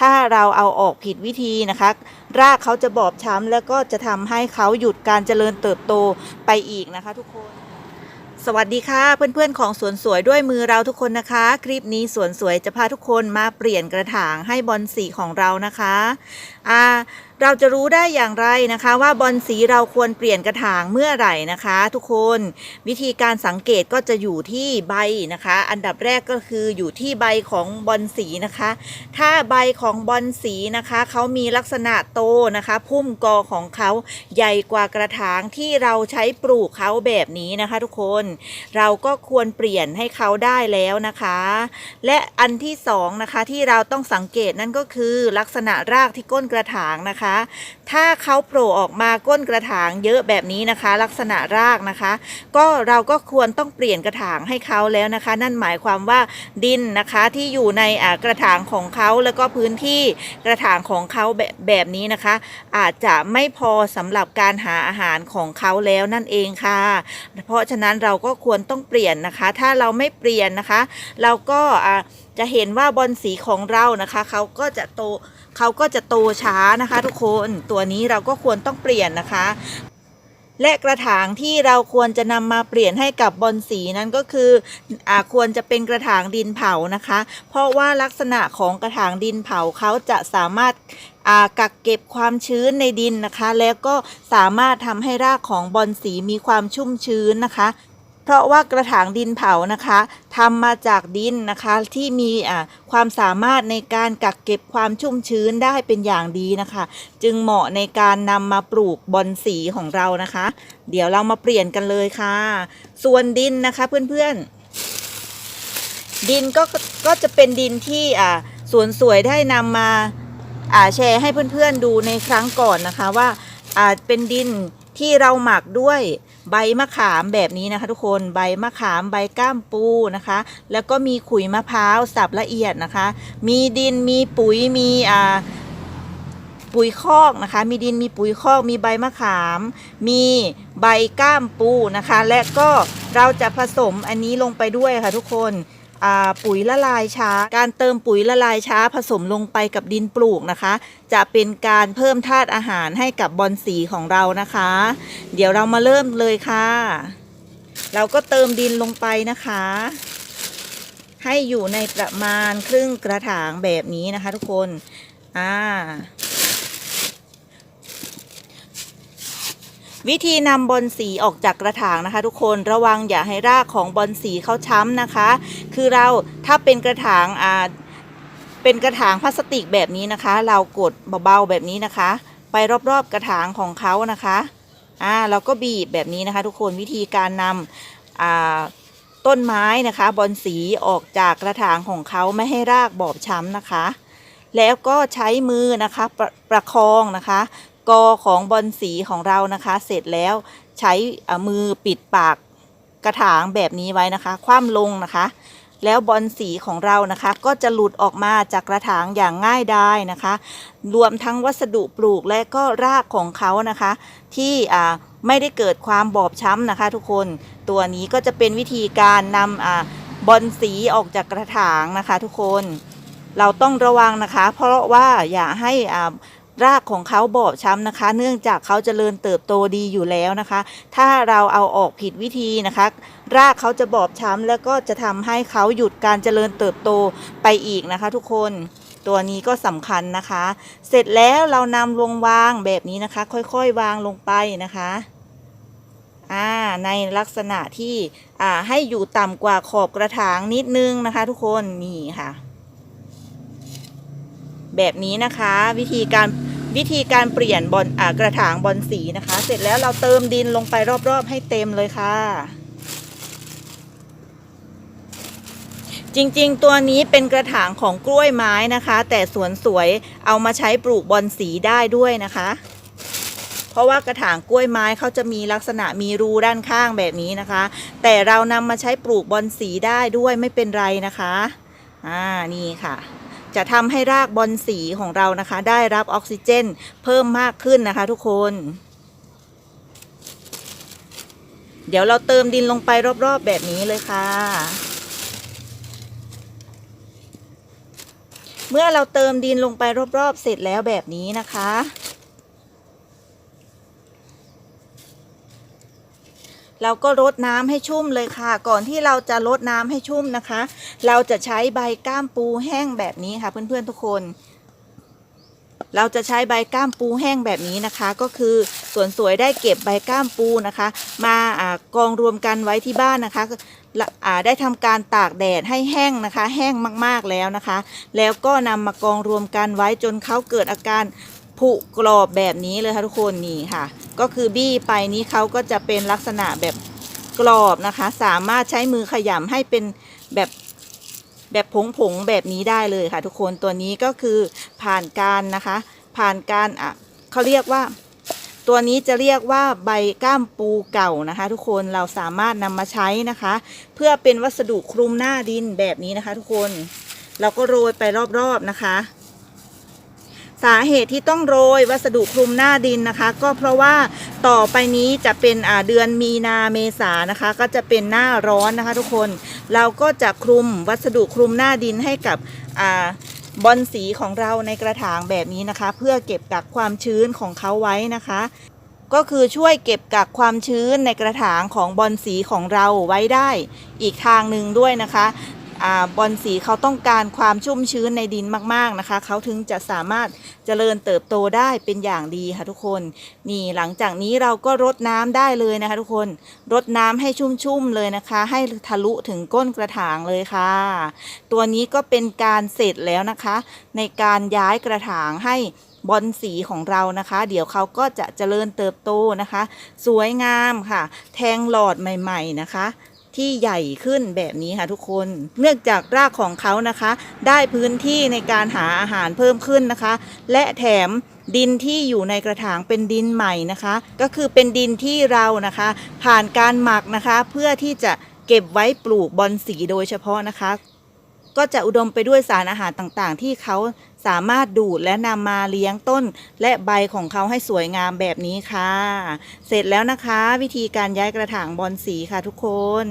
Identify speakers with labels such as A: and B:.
A: ถ้าเราเอาออกผิดวิธีนะคะ รากเขาจะบอบช้ำแล้วก็จะทำให้เขาหยุดการเจริญเติบโตไปอีกนะคะทุกคน สวัสดีค่ะเพื่อนๆของสวนสวยด้วยมือเราทุกคนนะคะ คลิปนี้สวนสวยจะพาทุกคนมาเปลี่ยนกระถางให้บอลสีของเรานะคะอ่าเราจะรู้ได้อย่างไรนะคะ ว่าบอลสีเราควรเปลี่ยนกระถางเมื่อไหร่นะคะ ทุกคนวิธีการสังเกตก็จะอยู่ที่ใบนะคะ อันดับแรกก็คืออยู่ที่ใบของบอลสีนะคะ ถ้าใบของบอลสีนะคะเขามีลักษณะโตนะคะพุ่มกอของเขาใหญ่กว่ากระถางที่เราใช้ปลูกเขาแบบนี้นะคะ ทุกคนเราก็ควรเปลี่ยนให้เขาได้แล้วนะคะ และอันที่สองนะคะที่เราต้องสังเกตนั่นก็คือลักษณะรากที่ก้นกระถางนะคะ ถ้าเขาโผล่ออกมาก้นกระถางเยอะแบบนี้นะคะ ลักษณะรากนะคะ ก็เราก็ควรต้องเปลี่ยนกระถางให้เขาแล้วนะคะ นั่นหมายความว่าดินนะคะที่อยู่ในกระถางของเขาแล้วก็พื้นที่กระถางของเขาแบบแบบนี้นะคะ อาจจะไม่พอสำหรับการหาอาหารของเขาแล้วนั่นเองค่ะ เพราะฉะนั้นเราก็ควรต้องเปลี่ยนนะคะ ถ้าเราไม่เปลี่ยนนะคะ เราก็จะเห็นว่าบอลสีของเรานะคะเขาก็จะโตเขาก็จะโตช้านะคะ ทุกคนตัวนี้เราก็ควรต้องเปลี่ยนนะคะและกระถางที่เราควรจะนำมาเปลี่ยนให้กับบอลสีนั้นก็คืออควรจะเป็นกระถางดินเผานะคะ เพราะว่าลักษณะของกระถางดินเผาเขาจะสามารถกักเก็บความชื้นในดินนะคะ แล้วก็สามารถทำให้รากของบอลสีมีความชุ่มชื้นนะคะ เพราะว่ากระถางดินเผานะคะทำมาจากดินนะคะที่มีความสามารถในการกักเก็บความชุ่มชื้นได้เป็นอย่างดีนะคะ จึงเหมาะในการนำมาปลูกบอนสีของเรานะคะ เดี๋ยวเรามาเปลี่ยนกันเลยค่ะ ส่วนดินนะคะเพื่อนๆ ดินก็ก็จะเป็นดินที่สวนสวยได้นำมาอ่าแชร์ให้เพื่อนๆดูในครั้งก่อนนะคะว่าเป็นดินที่เราหมักด้วย ใบมะขามแบบนี้นะคะ ทุกคนใบมะขามใบก้ามปูนะคะ แล้วก็มีขุยมะพร้าวสับละเอียดนะคะ มีดินมีปุ๋ยมีอ่าปุ๋ยคอกนะคะ มีดินมีปุ๋ยคอก มีใบมะขาม มีใบก้ามปูนะคะ และก็เราจะผสมอันนี้ลงไปด้วยค่ะทุกคน ปุ๋ยละลายช้า การเติมปุ๋ยละลายช้าผสมลงไปกับดินปลูกนะคะ จะเป็นการเพิ่มธาตุอาหารให้กับบอนสีของเรานะคะ เดี๋ยวเรามาเริ่มเลยค่ะ เราก็เติมดินลงไปนะคะ ให้อยู่ในประมาณครึ่งกระถางแบบนี้นะคะ ทุกคนอ่าวิธีนำบอลสีออกจากกระถางนะคะ ทุกคนระวังอย่าให้รากของบอลสีเขาช้ำนะคะ คือเราถ้าเป็นกระถางอ่าเป็นกระถางพลาสติกแบบนี้นะคะ เรากดเบาๆแบบนี้นะคะ ไปรอบๆกระถางของเขานะคะอ่าเราก็บีบแบบนี้นะคะ ทุกคนวิธีการนำอ่าต้นไม้นะคะบอลสีออกจากกระถางของเขาไม่ให้รากบอบช้ำนะคะ แล้วก็ใช้มือนะคะประประคองนะคะ กอของบอลสีของเรานะคะ เสร็จแล้วใช้มือปิดปากกระถางแบบนี้ไว้นะคะ คว่ำลงนะคะ แล้วบอลสีของเรานะคะ ก็จะหลุดออกมาจากกระถางอย่างง่ายดายนะคะ รวมทั้งวัสดุปลูกและก็รากของเขานะคะ ที่ไม่ได้เกิดความบอบช้ำนะคะ ทุกคนตัวนี้ก็จะเป็นวิธีการนำอบอลสีออกจากกระถางนะคะ ทุกคนเราต้องระวังนะคะ เพราะว่าอย่าให้อ่า รากของเขาบอบช้ำนะคะ เนื่องจากเขาจเจริญเติบโตดีอยู่แล้วนะคะ ถ้าเราเอาออกผิดวิธีนะคะ รากเขาจะบอบช้ำแล้วก็จะทำให้เขาหยุดการเจริญเติบโตไปอีกนะคะ ทุกคนตัวนี้ก็สำคัญนะคะ เสร็จแล้วเรานำลงวางแบบนี้นะคะ ค่อยๆวางลงไปนะคะอ่าในลักษณะที่อ่าให้อยู่ต่ำกว่าขอบกระถางนิดนึงนะคะ ทุกคนนี่ค่ะ แบบนี้นะคะ วิธีการวิธีการเปลี่ยนบอลกระถางบอลสีนะคะ เสร็จแล้วเราเติมดินลงไปรอบๆ ให้เต็มเลยค่ะ จริงๆ ตัวนี้เป็นกระถางของกล้วยไม้นะคะ แต่สวนสวยเอามาใช้ปลูกบอลสีได้ด้วยนะคะ เพราะว่ากระถางกล้วยไม้เขาจะมีลักษณะมีรูด้านข้างแบบนี้นะคะ แต่เรานำมาใช้ปลูกบอลสีได้ด้วยไม่เป็นไรนะคะ อ่านี่ค่ะ จะทำให้รากบอลสีของเรานะคะ ได้รับออกซิเจนเพิ่มมากขึ้นนะคะ ทุกคน เดี๋ยวเราเติมดินลงไปรอบๆแบบนี้เลยค่ะ เมื่อเราเติมดินลงไปรอบๆเสร็จแล้วแบบนี้นะคะ เราก็รดน้ำให้ชุ่มเลยค่ะ ก่อนที่เราจะรดน้ำให้ชุ่มนะคะ เราจะใช้ใบก้ามปูแห้งแบบนี้ค่ะ เพื่อนๆทุกคน เราจะใช้ใบก้ามปูแห้งแบบนี้นะคะ ก็คือสวนสวยได้เก็บใบก้ามปูนะคะ มาอกองรวมกันไว้ที่บ้านนะคะได้ทำการตากแดดให้แห้งนะคะ แห้งมากๆแล้วนะคะ แล้วก็นำมากองรวมกันไว้จนเขาเกิดอาการ ผุกรอบแบบนี้เลยค่ะทุกคนนี่ค่ะ ก็คือบี้ไปนี้เขาก็จะเป็นลักษณะแบบกรอบนะคะ สามารถใช้มือขยำให้เป็นแบบแบบผงๆแบบนี้ได้เลยค่ะ ทุกคนตัวนี้ก็คือผ่านการนะคะ ผ่านการอะเขาเรียกว่า ตัวนี้จะเรียกว่าใบก้ามปูเก่านะคะ ทุกคนเราสามารถนำมาใช้นะคะ เพื่อเป็นวัสดุคลุมหน้าดินแบบนี้นะคะ ทุกคน เราก็โรยไปรอบๆนะคะ สาเหตุที่ต้องโรยวัสดุคลุมหน้าดินนะคะ ก็เพราะว่าต่อไปนี้จะเป็นเดือนมีนาเมษานะคะ ก็จะเป็นหน้าร้อนนะคะ ทุกคนเราก็จะคลุมวัสดุคลุมหน้าดินให้กับอบอลสีของเราในกระถางแบบนี้นะคะ เพื่อเก็บกักความชื้นของเขาไว้นะคะ ก็คือช่วยเก็บกักความชื้นในกระถางของบอลสีของเราไว้ได้ อีกทางหนึ่งด้วยนะคะ บอลสีเขาต้องการความชุ่มชื้นในดินมาก ๆนะคะ เขาถึงจะสามารถเจริญเติบโตได้เป็นอย่างดีค่ะทุกคน นี่หลังจากนี้เราก็รดน้ำได้เลยนะคะ ทุกคนรดน้ำให้ชุ่มๆเลยนะคะ ให้ทะลุถึงก้นกระถางเลยค่ะ ตัวนี้ก็เป็นการเสร็จแล้วนะคะ ในการย้ายกระถางให้บอลสีของเรานะคะ เดี๋ยวเขาก็จะเจริญเติบโตนะคะ สวยงามค่ะ แทงหลอดใหม่ ๆ นะคะ ที่ใหญ่ขึ้นแบบนี้ค่ะทุกคน เนื่องจากรากของเขานะคะ ได้พื้นที่ในการหาอาหารเพิ่มขึ้นนะคะ และแถมดินที่อยู่ในกระถางเป็นดินใหม่นะคะ ก็คือเป็นดินที่เรานะคะ ผ่านการหมักนะคะ เพื่อที่จะเก็บไว้ปลูกบอลสีโดยเฉพาะนะคะ ก็จะอุดมไปด้วยสารอาหารต่างๆ ที่เขา สามารถดูดและนำมาเลี้ยงต้น และใบของเขาให้สวยงามแบบนี้ค่ะ เสร็จแล้วนะคะ วิธีการย้ายกระถางบอลสีค่ะทุกคน